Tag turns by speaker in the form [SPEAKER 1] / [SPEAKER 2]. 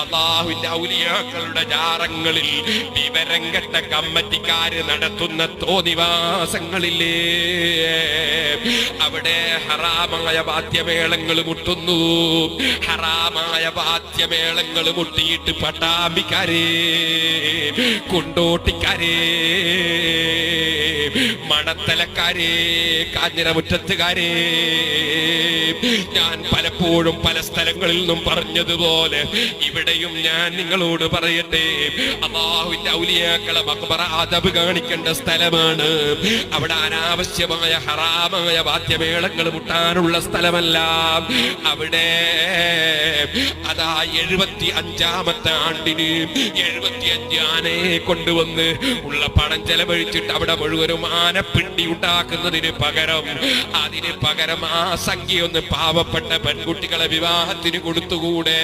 [SPEAKER 1] അള്ളാഹുവിന്റെ ഔലിയാക്കളുടെ ജാറങ്ങളിൽ വിവരം കെട്ട കമ്മറ്റിക്കാര് നടത്തുന്ന തോന്നിവാസങ്ങളില്ലേ? അവിടെ ഹറാമായ വാദ്യമേളങ്ങൾ മുട്ടുന്നു. ഹറാമായ വാദ്യമേളങ്ങൾ മുട്ടിയിട്ട് പട്ടാമ്പിക്കാരേ കൊണ്ടോട്ടിക്കാരേ മണത്തലക്കാരേ കാഞ്ഞിരമുറ്റത്തുകാരേ ഞാൻ പലപ്പോഴും പല സ്ഥലങ്ങളിൽ നിന്നും പറഞ്ഞതുപോലെ ഇവിടെയും ഞാൻ നിങ്ങളോട് പറയട്ടെ. അള്ളാഹുവിന്റെ ഔലിയാക്കളെ അതബ് കാണിക്കേണ്ട സ്ഥലമാണ്. അവിടെ അനാവശ്യമായ ഹറാമായ വാദ്യമേളങ്ങൾ മുട്ടാനുള്ള സ്ഥലമല്ല. അവിടെ അതാ എഴുപത്തി അഞ്ചാമത്തെ ആണ്ടിന് എഴുപത്തി അഞ്ച് ആനയെ കൊണ്ടുവന്ന് ഉള്ള പണം ചെലവഴിച്ചിട്ട് അവിടെ മുഴുവനും ആനപ്പിണ്ടി ഉണ്ടാക്കുന്നതിന് പകരം അതിന് പകരം ആ സംഖ്യ ഒന്ന് പാവപ്പെട്ട പെൺകുട്ടികളെ വിവാഹത്തിന് കൊടുത്തുകൂടെ?